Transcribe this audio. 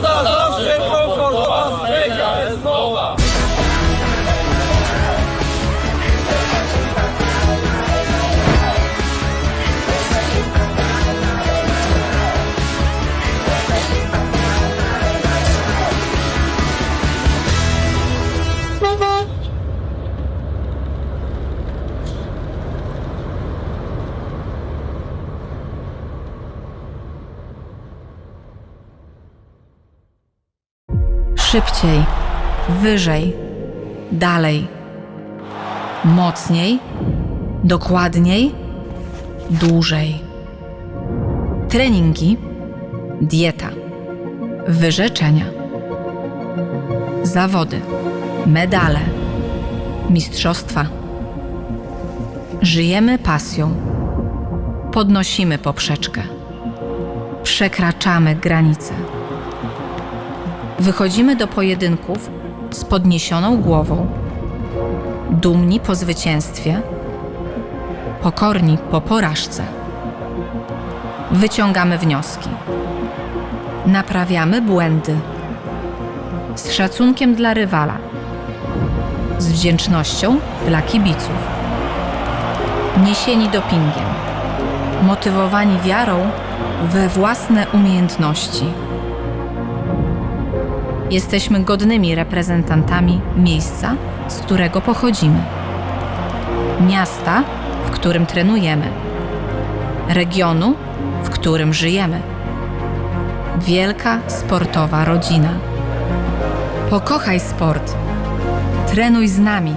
나, 나, 나. Szybciej, wyżej, dalej, mocniej, dokładniej, dłużej. Treningi, dieta, wyrzeczenia, zawody, medale, mistrzostwa. Żyjemy pasją, podnosimy poprzeczkę, przekraczamy granice. Wychodzimy do pojedynków z podniesioną głową, dumni po zwycięstwie, pokorni po porażce. Wyciągamy wnioski, naprawiamy błędy z szacunkiem dla rywala, z wdzięcznością dla kibiców. Niesieni dopingiem, motywowani wiarą we własne umiejętności. Jesteśmy godnymi reprezentantami miejsca, z którego pochodzimy, miasta, w którym trenujemy, regionu, w którym żyjemy. Wielka sportowa rodzina. Pokochaj sport. Trenuj z nami.